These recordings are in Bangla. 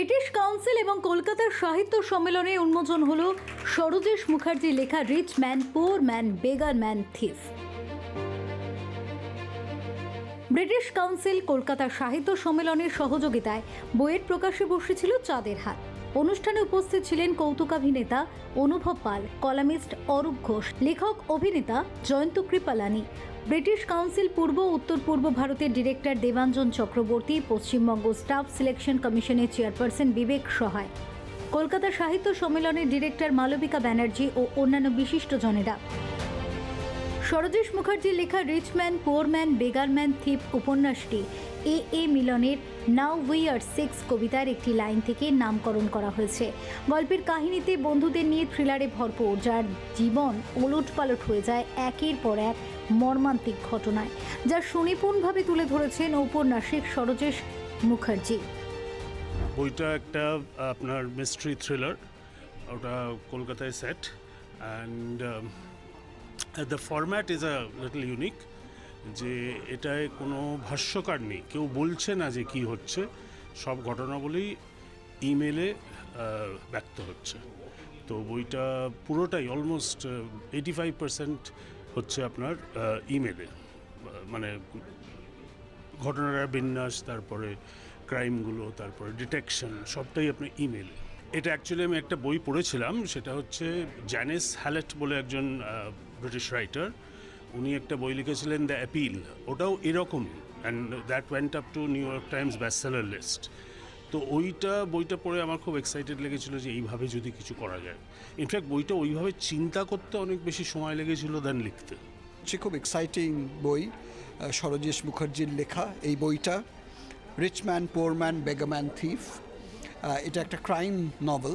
ব্রিটিশ কাউন্সিল এবং কলকাতার সাহিত্য সম্মেলনে উন্মোচন হল সরোজেশ মুখার্জির লেখা rich man poor man beggar man thief British Council কলকাতার সাহিত্য সম্মেলনের সহযোগিতায় বইয়ের প্রকাশে বসেছিল চাঁদের হাত। অনুষ্ঠানে উপস্থিত ছিলেন কৌতুকাভিনেতা অনুভব পাল, কলামিস্ট অরূপ ঘোষ, লেখক অভিনেতা জয়ন্ত কৃপালানি। ব্রিটিশ কাউন্সিল পূর্ব, উত্তর পূর্ব ভারতের director Debanjan Chakraborty, Paschimbanga staff selection কমিশনের চেয়ারপারসন বিবেক সহায়। কলকাতা সাহিত্য সম্মেলনের ডিরেক্টর মালবিকা ব্যানার্জি ও অন্যান্য বিশিষ্টজনেরা। সরোজেশ মুখার্জির লেখা rich man poor man beggar man thief উপন্যাসটি এ এ মিলনের নাও উই আর সিক্স কবিতার একটি লাইন থেকে নামকরণ করা হয়েছে। গল্পের কাহিনীতে বন্ধুদের নিয়ে থ্রিলারে ভরপুর, যার জীবন ওলট পালট হয়ে যায় একের পর এক মর্মান্তিক ঘটনায়, যা সুনিপুণভাবে তুলে ধরেছেন ঔপন্যাসিক সরোজেশ মুখার্জি। বইটা একটা, আপনার মিস্ট্রি থ্রিলার ওটা কলকাতায় set and the format is a little unique যে এটায় কোনো ভাষ্যকার নেই। কেউ বলছে না যে কি হচ্ছে, সব ঘটনাবলী ইমেলে ব্যক্ত হচ্ছে। তো বইটা পুরোটাই অলমোস্ট এইটি ফাইভ পার্সেন্ট হচ্ছে আপনার ইমেলে মানে ঘটনার বিন্যাস, তারপরে ক্রাইমগুলো, তারপরে ডিটেকশন, সবটাই আপনার ইমেলে এটা অ্যাকচুয়ালি আমি একটা বই পড়েছিলাম, সেটা হচ্ছে জ্যানেস হ্যালেট বলে একজন ব্রিটিশ রাইটার উনি একটা বই লিখেছিলেন দ্য অ্যাপিল ওটাও এরকমই and that went up to New York Times bestseller list তো ওইটা, বইটা পড়ে আমার খুব এক্সাইটেড লেগেছিল যে এইভাবে যদি কিছু করা যায়। ইনফ্যাক্ট বইটা ওইভাবে চিন্তা করতে অনেক বেশি সময় লেগেছিল দেন লিখতে। সে খুব এক্সাইটিং বই সরোজেশ মুখার্জির লেখা। এই বইটা rich man poor man beggar man thief এটা একটা ক্রাইম নভেল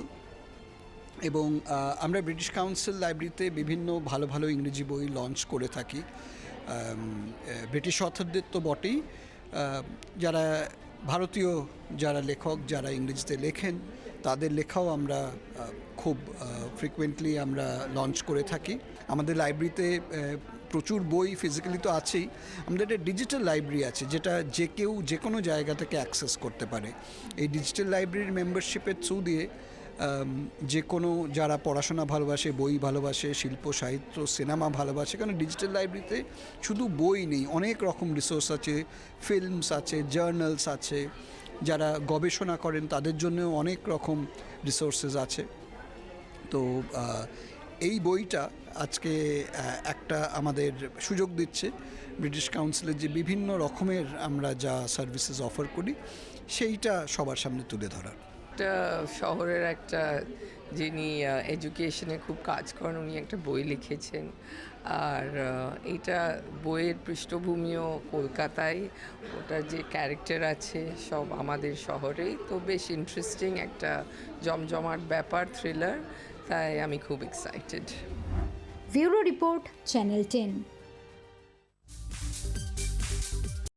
এবং আমরা ব্রিটিশ কাউন্সিল লাইব্রেরিতে বিভিন্ন ভালো ভালো ইংরেজি বই লঞ্চ করে থাকি। ব্রিটিশ অথরদের তো বটেই। যারা ভারতীয় যারা লেখক, যারা ইংরেজিতে লেখেন তাদের লেখাও আমরা খুব ফ্রিকুয়েন্টলি আমরা লঞ্চ করে থাকি। আমাদের লাইব্রেরিতে প্রচুর বই ফিজিক্যালি তো আছেই। আমাদের একটা ডিজিটাল লাইব্রেরি আছে, যেটা যে কেউ যে কোনো জায়গা থেকে অ্যাক্সেস করতে পারে। এই ডিজিটাল লাইব্রেরির মেম্বারশিপের থ্রু দিয়ে যে কোনো যারা পড়াশোনা ভালোবাসে, বই ভালোবাসে, শিল্প, সাহিত্য সিনেমা ভালোবাসে, কারণ ডিজিটাল লাইব্রেরিতে শুধু বই নেই, অনেক রকম রিসোর্স আছে ফিল্মস আছে জার্নালস আছে যারা গবেষণা করেন, তাদের জন্যও অনেক রকম রিসোর্সেস আছে। তো এই বইটা আজকে একটা আমাদের সুযোগ দিচ্ছে ব্রিটিশ কাউন্সিলের যে বিভিন্ন রকমের আমরা যা সার্ভিসেস অফার করি, সেইটা সবার সামনে তুলে ধরার। একটা শহরের একটা যিনি এডুকেশনে খুব কাজ করেন, উনি একটা বই লিখেছেন। আর এটা বইয়ের পৃষ্ঠভূমিও কলকাতায়। ওটার যে ক্যারেক্টার আছে সব আমাদের শহরেই। তো বেশ ইন্টারেস্টিং একটা জমজমাট ব্যাপার থ্রিলার তাই আমি খুব excited bureau report, channel ten.